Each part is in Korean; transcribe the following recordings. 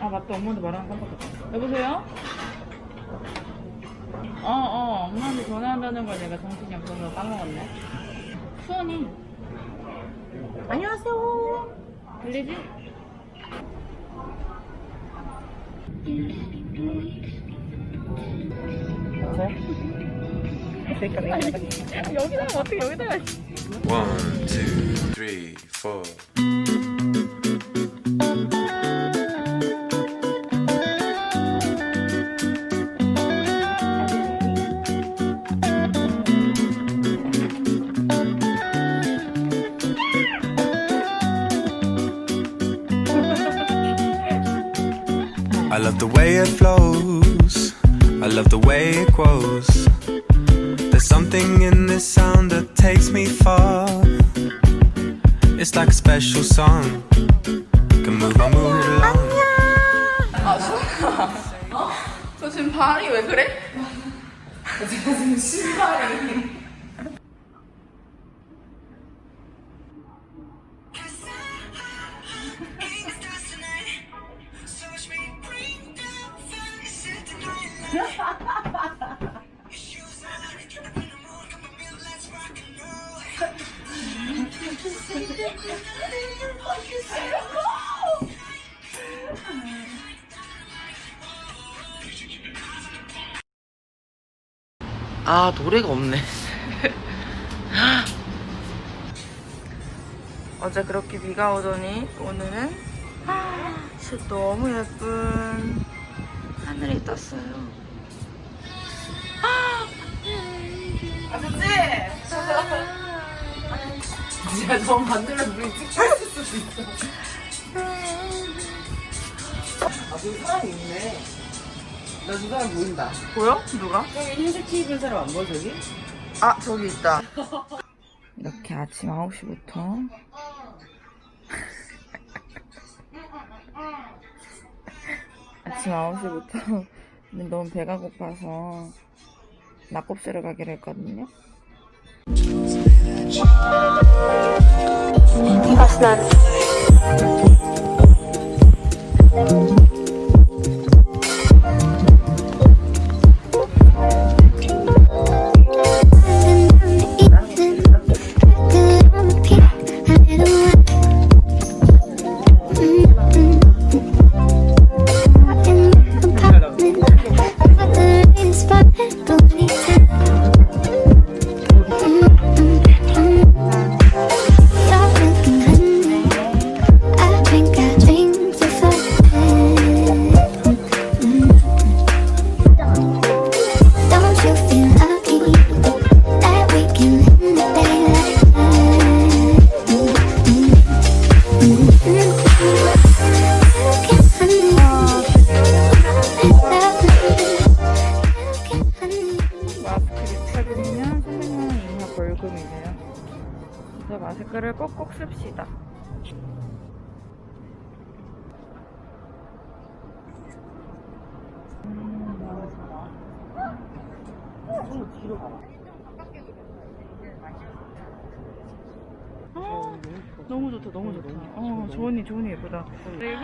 아 맞다. 엄마한테 말하는 거 깜빡했다 여보세요? 어어. 엄마한테 전화한다는 걸 내가 정신이 없어서 까먹었네. 수원이. 안녕하세요. 들리지? 여기다 어떻게 여기다가 One, two, three, four. I love the way it flows. I love the way it grows. There's something in this sound that takes me far. It's like a special song. Can move on, move it along. 아, 수아. 어? 너 지금 발이 왜 그래? 지금 신발이. 아 노래가 없네 어제 그렇게 비가 오더니 오늘은 진짜 너무 예쁜 하늘이 떴어요. 아, 좋지? 진짜 저 만들면 우리 찍혔을 수도 있어 아그 사람 있네 나그 사람 보인다 보여? 누가? 저기 흰색 티 입은 사람 안 보여 저기? 아, 저기 있다. 이렇게 아침 9시부터 아침 9시부터 너무 배가 고파서 낙곱새를 가기로 했거든요. Aslan. 마스크를 꼭꼭 씁시다. 너무 좋다, 너무 좋다. 어, 조은이, 조은이 예쁘다. 그리고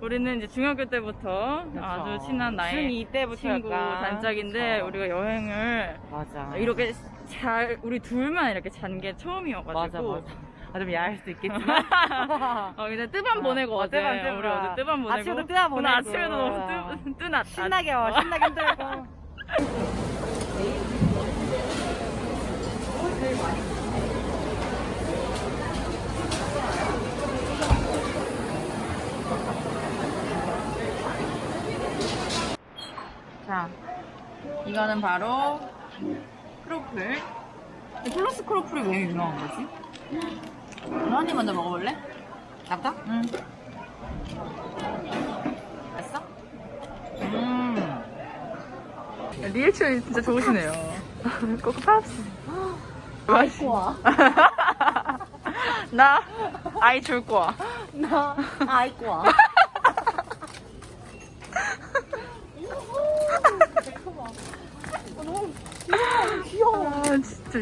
우리는 이제 중학교 때부터 아주 친한 나의 중2 때부터 친구 약간. 단짝인데 그쵸. 우리가 여행을 맞아 이렇게 잘 우리 둘만 이렇게 잔 게 처음이어가지고 맞아 맞아 아, 좀 야할 수도 있겠지만 어, 이제 뜨밤 보내고 어, 어제 뜨밤, 뜨밤. 우리 어제 뜨밤 보내고 아침에도 뜨밤 오늘 보내고. 아침에도 너무 뜨, 뜨났다 신나게 와 신나게 흔들고 자 이거는 바로 크로플 이 플러스 크로플이 왜 유명한 거지? 하니 먼저 먹어볼래? 나부터? 응 맛있어? 음. 리액션이 진짜 좋으시네요. 꼭 팝스. 맛이. 나 아이 줄 거야. 나 아이고 와 귀여워. 아, 진짜.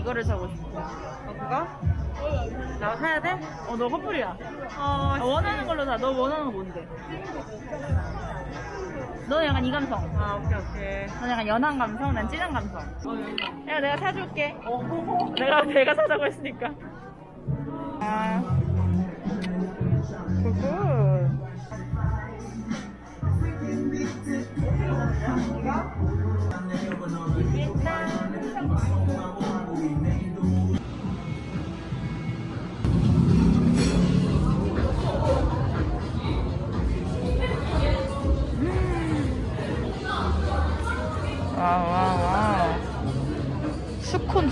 이거를 사고 싶어. 어, 그거? 나 사야 돼? 어, 너 커플이야. 어, 원하는 걸로 사. 너 원하는 거 뭔데? 너 약간 이 감성. 아, 오케이, 오케이. 넌 약간 연한 감성, 난 진한 감성. 야, 내가 사줄게. 내가, 내가 사자고 했으니까. 아.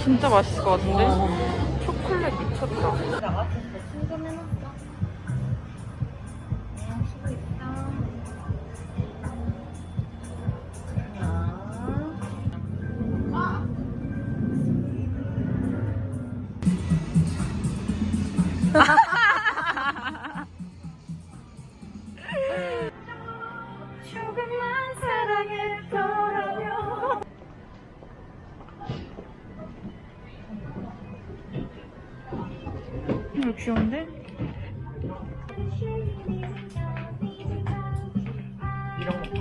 진짜 맛있을 것 같은데? 초콜릿 미쳤다 귀여운데? 이런 거.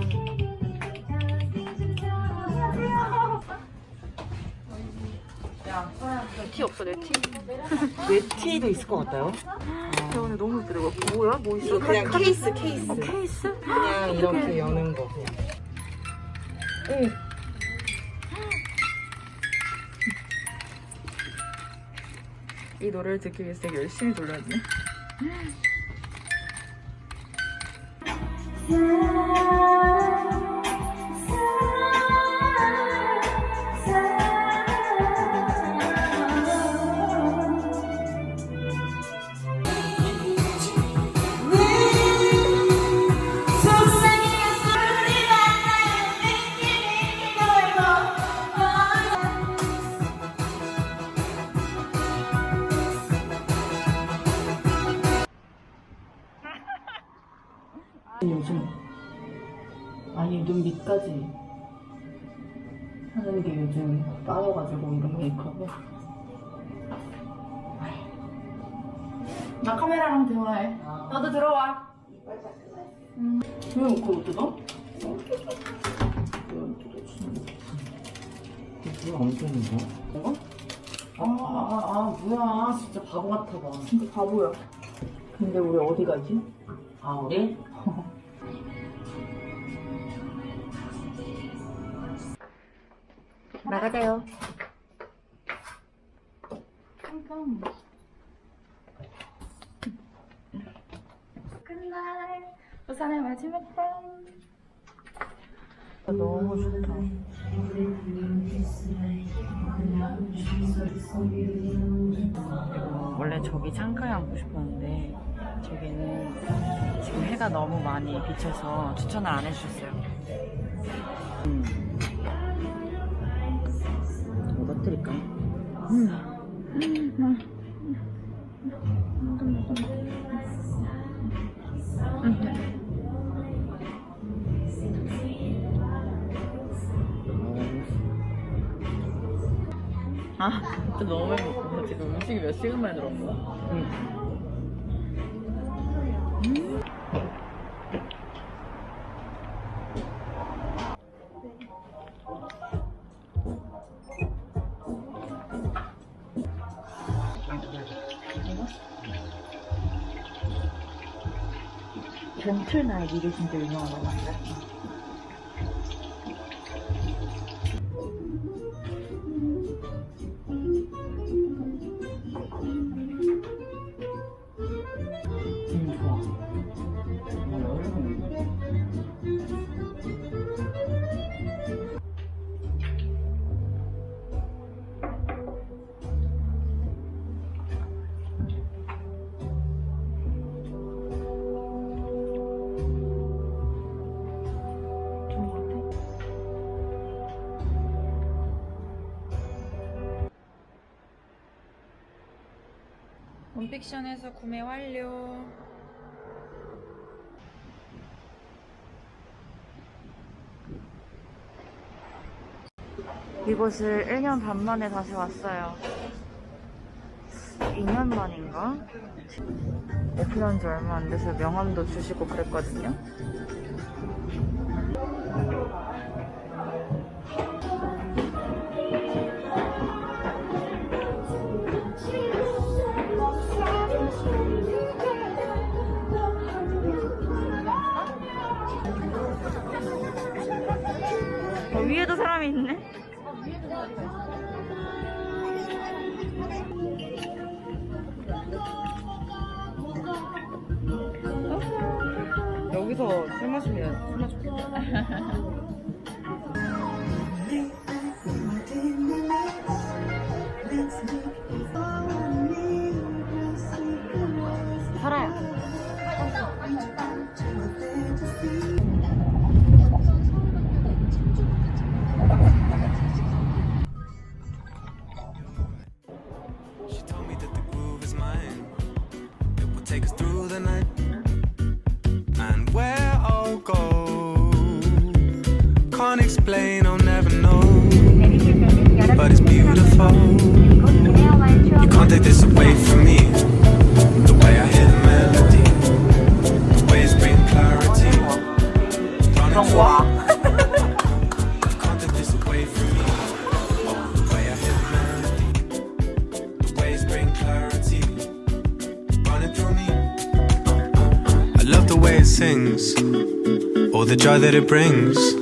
티 없어 내 티. 내 티도 있을 것 같아요. 야 오늘 너무 예쁘다. 이거 뭐야? 뭐 있어? 그냥 카- 케이스 케이스. 어, 케이스? 그냥 이렇게 여는 거 그냥. 응. 이 노래를 듣기 위해서 되게 열심히 돌렸네. 요즘 아니 눈 밑까지 하는 게 요즘 빠져가지고 이런 메이크업을 나 카메라랑 대화해. 너도 들어와. 왜 그걸 뜯어? 이거 엄청 무거워. 아, 아, 아, 뭐야. 진짜 바보 같아, 봐. 진짜 바보야. 근데 우리 어디 가지? 아, 우리? 나가자요. 깜깜. 끝날 부산의 마지막 밤. 너무 좋다. 원래 저기 창가에 앉고 싶었는데 저기는 지금 해가 너무 많이 비쳐서 추천을 안 해주셨어요. 뭐 아, 진짜 너무 행복해. 지금 음식이 몇 시간 만에 들어온 거야? 응. 벤 틀날 이게 진짜 유명 픽션에서 구매 완료. 이곳을 1년 반 만에 다시 왔어요. 2년 만인가? 오픈한 지 얼마 안 돼서 명함도 주시고 그랬거든요. 여기서 술 마시면 술 마시겠다. 살아요. She told me that the groove is mine. It will take us through the night. But it's beautiful. You can't take this away from me. The way I hear the melody, the waves bring clarity. Running for You can't take this away from me. Oh, the way I hear the melody. The waves bring clarity running through me. I love the way it sings, all the joy that it brings.